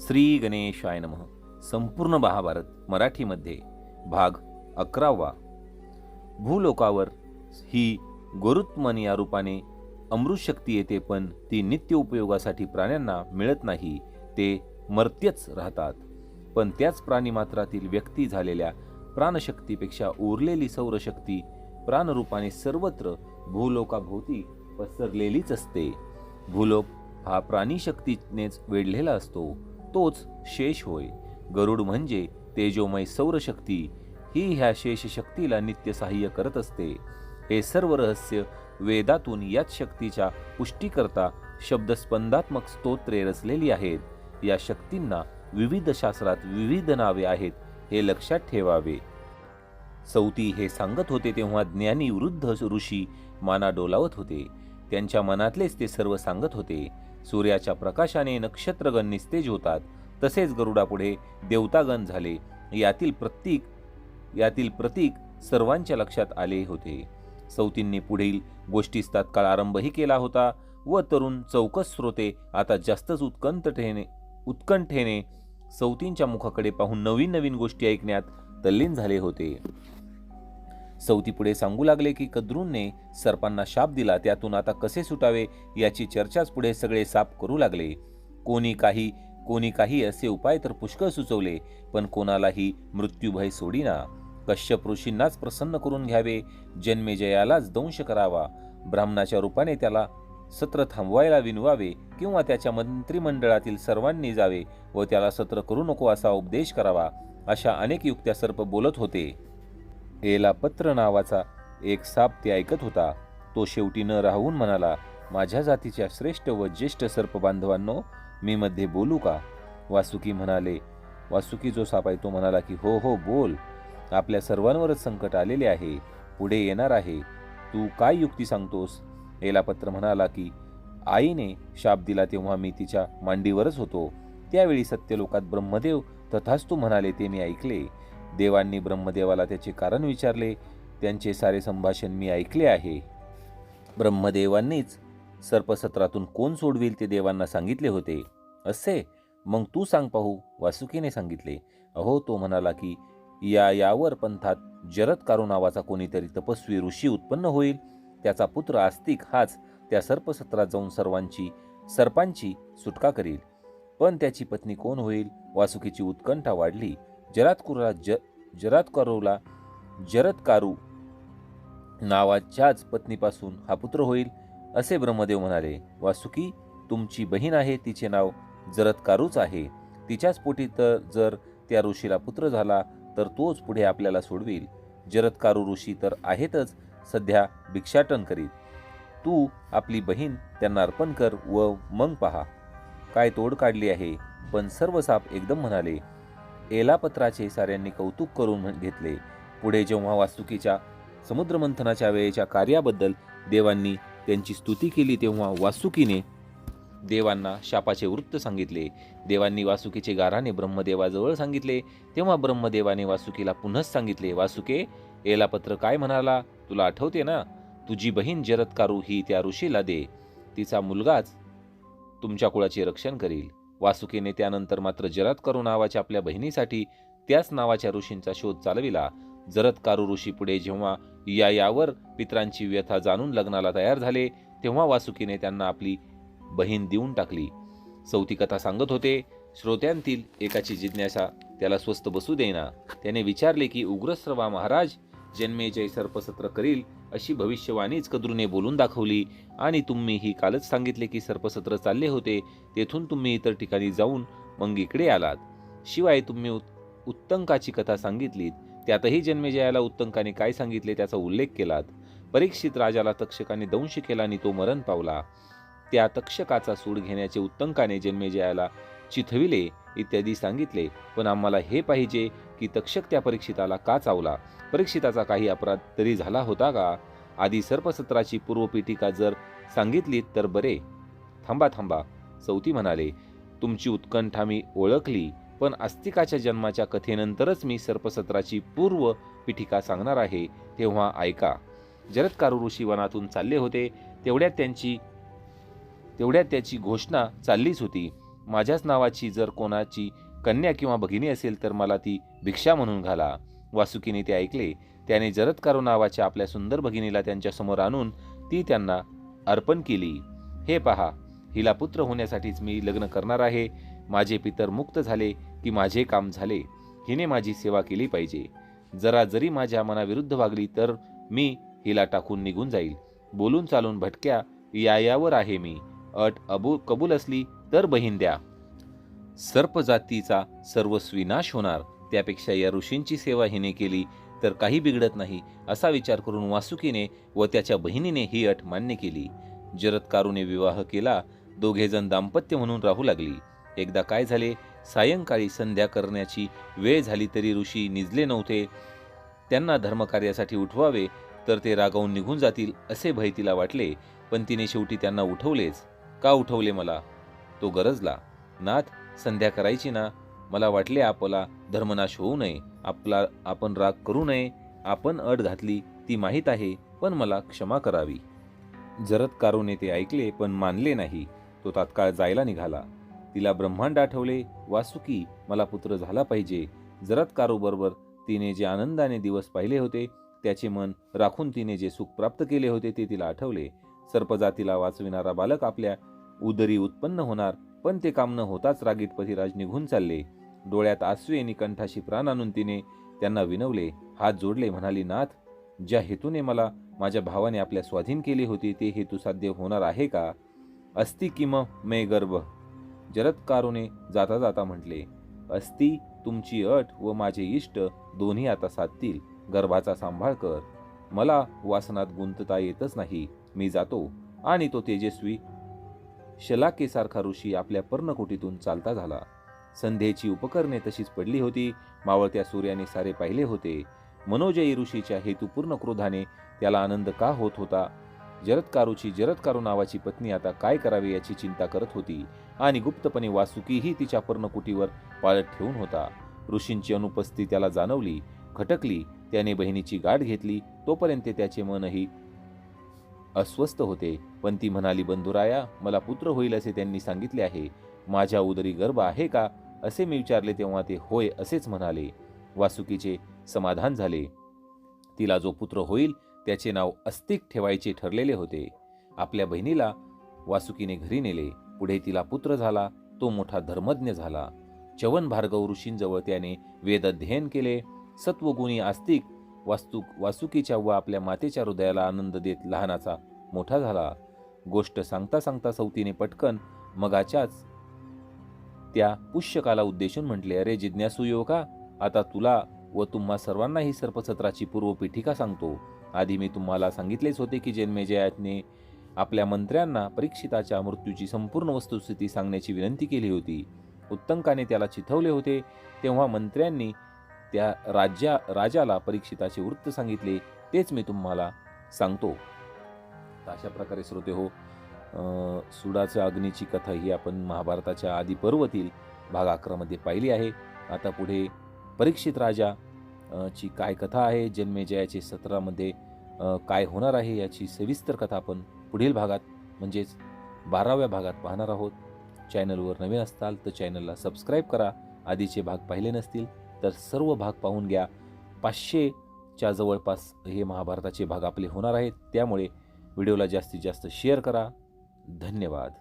श्री गणेशाय नमः. संपूर्ण महाभारत मराठीमध्ये भाग अकरावा. भूलोकावर ही गोरुत्मन या रूपाने अमृतशक्ती येते पण ती नित्य उपयोगासाठी प्राण्यांना मिळत नाही ते मर्त्यच राहतात. पण त्याच प्राणीमात्रातील व्यक्ती झालेल्या प्राणशक्तीपेक्षा उरलेली सौरशक्ती प्राणरूपाने सर्वत्र भूलोकाभोवती पसरलेलीच असते. भूलोक हा प्राणीशक्तीनेच वेढलेला असतो. तोच शेष होय. गरुड म्हणजे तेजोमय सौरशक्ती. ही ह्या शेषशक्तीला नित्य सहाय्य करत असते. हे सर्व रहस्य वेदातून याच शक्तीच्या पुष्टीकरता शब्दस्पंदात्मक स्तोत्रे रचलेली आहेत. या शक्तींना विविध शास्त्रात विविध नावे आहेत हे लक्षात ठेवावे. सौती हे सांगत होते तेव्हा ज्ञानी वृद्ध ऋषी माना डोलावत होते. त्यांच्या मनातलेच ते सर्व सांगत होते. सूर्याच्या प्रकाशाने नक्षत्रगण निस्तेज होतात. तसेच गरुडापुढे देवतागण झाले. यातील प्रतीक यातील प्रतीक सर्वांच्या लक्षात आले होते. सौतींनी पुढील गोष्टीस तात्काळ आरंभही केला होता व तरुण चौकस श्रोते आता जास्तच उत्कंठेने उत्कंठेने सौतींच्या मुखाकडे पाहून नवीन नवीन गोष्टी ऐकण्यात तल्लीन झाले होते. सौती पुढे सांगू लागले की कद्रूंने सर्पांना शाप दिला त्यातून आता कसे सुटावे याची चर्चाच पुढे सगळे साप करू लागले. कोणी काही कोणी काही असे उपाय तर पुष्कळ सुचवले पण कोणालाही मृत्यूभय सोडीना. कश्यप ऋषींनाच प्रसन्न करून घ्यावे जन्मेजयालाच दंश करावा. ब्राह्मणाच्या रूपाने त्याला सत्र थांबवायला विनवावे किंवा त्याच्या मंत्रिमंडळातील सर्वांनी जावे व त्याला सत्र करू नको असा उपदेश करावा अशा अनेक युक्त्या सर्प बोलत होते. एला पत्र नावाचा एक साप ते ऐकत होता. तो शेवटी न राहून म्हणाला माझ्या जातीच्या श्रेष्ठ व ज्येष्ठ सर्प बांधवांनो मी मध्ये बोलू का? वासुकी म्हणाले वासुकी जो साप आहे तो म्हणाला की हो हो बोल. आपल्या सर्वांवरच संकट आलेले आहे. पुढे येणार आहे. तू काय युक्ती सांगतोस? एलापत्र म्हणाला की आईने शाप दिला तेव्हा मी तिच्या मांडीवरच होतो. त्यावेळी सत्यलोकात ब्रह्मदेव तथास्तू म्हणाले ते मी ऐकले. देवांनी ब्रह्मदेवाला त्याचे कारण विचारले. त्यांचे सारे संभाषण मी ऐकले आहे. ब्रह्मदेवांनीच सर्पसत्रातून कोण सोडविल ते देवांना सांगितले होते. असे मग तू सांग पाहू वासुकीने सांगितले. अहो तो म्हणाला की या यावर पंथात जरत्कारू नावाचा कोणीतरी तपस्वी ऋषी उत्पन्न होईल. त्याचा पुत्र आस्तिक हाच त्या सर्पसत्रात जाऊन सर्वांची सर्पांची सुटका करील. पण त्याची पत्नी कोण होईल? वासुकीची उत्कंठा वाढली. जरातकुरुला ज जरातकारूला जरतकारू नावाच्याच पत्नीपासून हा पुत्र होईल असे ब्रह्मदेव म्हणाले. वासुकी तुमची बहीण आहे तिचे नाव जरत्कारूच आहे. तिच्याच पोटी तर जर त्या ऋषीला पुत्र झाला तर तोच पुढे आपल्याला सोडविल. जरतकारू ऋषी तर आहेतच सध्या भिक्षाटन करीत तू आपली बहीण त्यांना अर्पण कर व मग पहा. काय तोड काढली आहे? पण सर्व साप एकदम म्हणाले एलापत्राचे साऱ्यांनी कौतुक करून घेतले. पुढे जेव्हा वासुकीच्या समुद्रमंथनाच्या वेळेच्या कार्याबद्दल देवांनी त्यांची स्तुती केली तेव्हा वासुकीने देवांना शापाचे वृत्त सांगितले. देवांनी वासुकीचे गाराने ब्रह्मदेवाजवळ सांगितले. तेव्हा ब्रह्मदेवाने वासुकीला पुन्हाच सांगितले वासुके एलापत्र काय म्हणाला? तुला आठवते ना? तुझी बहीण जरत्कारू ही त्या ऋषीला दे. तिचा मुलगाच तुमच्या कुळाचे रक्षण करील. वासुकीने त्यानंतर मात्र जरत्कारू नावाच्या आपल्या बहिणीसाठी त्याच नावाच्या ऋषींचा शोध चालविला. जरत्कारू ऋषी पुढे जेव्हा या यावर पित्रांची व्यथा जाणून लग्नाला तयार झाले तेव्हा वासुकीने त्यांना आपली बहीण देऊन टाकली. चौथी कथा सांगत होते श्रोत्यांतील एकाची जिज्ञासा त्याला स्वस्त बसू देना त्याने विचारले की उग्रस्रवा महाराज जन्मेजय सर्पसत्र करील अशी भविष्यवाणीच कद्रूने बोलून दाखवली. आणि तुम्ही ही कालच सांगितले की सर्पसत्र चालले होते तेथून तुम्ही इतर ठिकाणी जाऊन मग इकडे आलात. शिवाय तुम्ही उत्तंकाची कथा सांगितलीत. त्यातही जन्मेजयाला उत्तंकाने काय सांगितले त्याचा उल्लेख केलात. परीक्षित राजाला तक्षकाने दंश केला आणि तो मरण पावला. त्या तक्षकाचा सूड घेण्याचे उत्तंकाने जन्मेजयाला चिथविले इत्यादी सांगितले. पण आम्हाला हे पाहिजे की तक्षक त्या परीक्षिताला का चावला? परीक्षिताचा काही अपराध तरी झाला होता का? आधी सर्पसत्राची पूर्वपीठिका जर सांगितली तर बरे. थांबा थांबा चौथी म्हणाले. तुमची उत्कंठा मी ओळखली पण आस्तिकाच्या जन्माच्या कथेनंतरच मी सर्पसत्राची पूर्व पीठिका सांगणार आहे तेव्हा ऐका. जरत्कारू ऋषी वनातून चालले होते तेवढ्यात त्यांची तेवढ्यात त्याची घोषणा चाललीच होती. माझ्याच नावाची जर कोणाची कन्या किंवा भगिनी असेल तर मला ती भिक्षा म्हणून घाला. वासुकीने ते ऐकले. त्याने जरत्कारू नावाच्या आपल्या सुंदर भगिनीला त्यांच्यासमोर आणून ती त्यांना अर्पण केली. हे पहा हिला पुत्र होण्यासाठीच मी लग्न करणार आहे. माझे पितर मुक्त झाले की माझे काम झाले. हिने माझी सेवा केली पाहिजे. जरा जरी माझ्या मनाविरुद्ध वागली तर मी हिला टाकून निघून जाईल. बोलून चालून भटक्या यायावर आहे मी. अट अबू कबूल असली तर बहीण द्या. सर्प जातीचा सर्वस्वी नाश होणार त्यापेक्षा या ऋषींची सेवा हिने केली तर काही बिघडत नाही असा विचार करून वासुकीने व त्याच्या बहिणीने ही अट मान्य केली. जरत्कारूने विवाह केला दोघेजण दाम्पत्य म्हणून राहू लागली. एकदा काय झाले? सायंकाळी संध्या करण्याची वेळ झाली तरी ऋषी निजले नव्हते. त्यांना धर्मकार्यासाठी उठवावे तर ते रागावून निघून जातील असे भय तिला वाटले पण तिने शेवटी त्यांना उठवलेच. का उठवले मला? तो गरजला. नाथ संध्या करायची ना. मला वाटले आपला धर्मनाश होऊ नये. आपला आपण राग करू नये. आपण अट घातली ती माहीत आहे पण मला क्षमा करावी. जरत ते ऐकले पण मानले नाही. तो तात्काळ जायला निघाला. तिला ब्रह्मांड आठवले वासुकी मला पुत्र झाला पाहिजे. जरत कारूबरोबर तिने जे आनंदाने दिवस पाहिले होते त्याचे मन राखून तिने जे सुख प्राप्त केले होते ते तिला आठवले. सर्पजातीला वाचविणारा बालक आपल्या उदरी उत्पन्न होणार पण ते काम न होताच रागीत पथिराज निघून चालले. डोळ्यात आसू आणि कंठाशी प्राण आणून तिने त्यांना विनवले हात जोडले म्हणाली नाथ ज्या हेतूने मला माझ्या भावाने आपल्या स्वाधीन केली होती ते हेतू साध्य होणार आहे का? अस्ति किम मे गर्भ? जरत्कारोने जाता जाता म्हटले अस्ति तुमची अट व माझे इष्ट दोन्ही आता साधतील गर्भाचा सांभाळ कर. मला वासनात गुंतता येतच नाही मी जातो. आणि तो तेजस्वी शलाकेसारखा ऋषी आपल्या पर्णकुटीतून चालता झाला. संध्येची उपकरणे तशीच पडली होती. मावळत्या सूर्याने सारे पाहिले होते. मनोजयी ऋषीच्या हेतुपूर्ण क्रोधाने त्याला आनंद का होत होता? जरत्कारूची जरत्कारू नावाची पत्नी आता काय करावे याची चिंता करत होती आणि गुप्तपणे वासुकीही तिच्या पर्णकुटीवर पाळत ठेवून होता. ऋषींची अनुपस्थिती त्याला जाणवली खटकली त्याने बहिणीची गाठ घेतली तोपर्यंत त्याचे मनही अस्वस्थ होते. पण ती म्हणाली बंधुराया मला पुत्र होईल असे त्यांनी सांगितले आहे. माझ्या उदरी गर्भ आहे का? असे मी विचारले तेव्हा ते होय असेच म्हणाले. वासुकीचे समाधान झाले. तिला जो पुत्र होईल त्याचे नाव अस्तिक ठेवायचे ठरलेले होते. आपल्या बहिणीला वासुकीने घरी नेले. पुढे तिला पुत्र झाला. तो मोठा धर्मज्ञ झाला. चवन भार्गव ऋषींजवळ त्याने वेद अध्ययन केले. सत्वगुणी आस्तिक वास्तुक वासुकीच्या व आपल्या मातेच्या हृदयाला आनंद देत लहानाचा मोठा झाला. गोष्ट सांगता सांगता सौतीने पटकन मगाच्याच त्या पुष्यकाला उद्देशून म्हटले अरे जिज्ञासू युवका आता तुला व तुम्हा सर्वांनाही सर्पसत्राची पूर्वपीठिका सांगतो. आधी मी तुम्हाला सांगितलेच होते की जन्मेजयाने आपल्या मंत्र्यांना परीक्षिताच्या मृत्यूची संपूर्ण वस्तुस्थिती सांगण्याची विनंती केली होती. उत्तंकाने त्याला चिथवले होते. तेव्हा मंत्र्यांनी त्या राज्या राजाला परीक्षिताचे वृत्त सांगितले तेच मी तुम्हाला सांगतो. अशा प्रकारे श्रोते हो सुडाचा सुडाच्या अग्नीची कथा ही आपण महाभारताच्या आधी पर्वतील भाग अकरामध्ये पाहिली आहे. आता पुढे परीक्षित राजा ची काय कथा आहे जन्मेजयाचे सतरामध्ये काय होणार आहे याची सविस्तर कथा आपण पुढील भागात म्हणजेच बाराव्या भागात पाहणार आहोत. चॅनलवर नवीन असताल तर चॅनलला सबस्क्राईब करा. आधीचे भाग पाहिले नसतील तर सर्व भाग पाहून घ्या. पाचशेच्या जवळपास हे महाभारताचे भाग आपले होणार आहेत. त्यामुळे व्हिडिओला जास्तीत जास्त शेअर करा. धन्यवाद.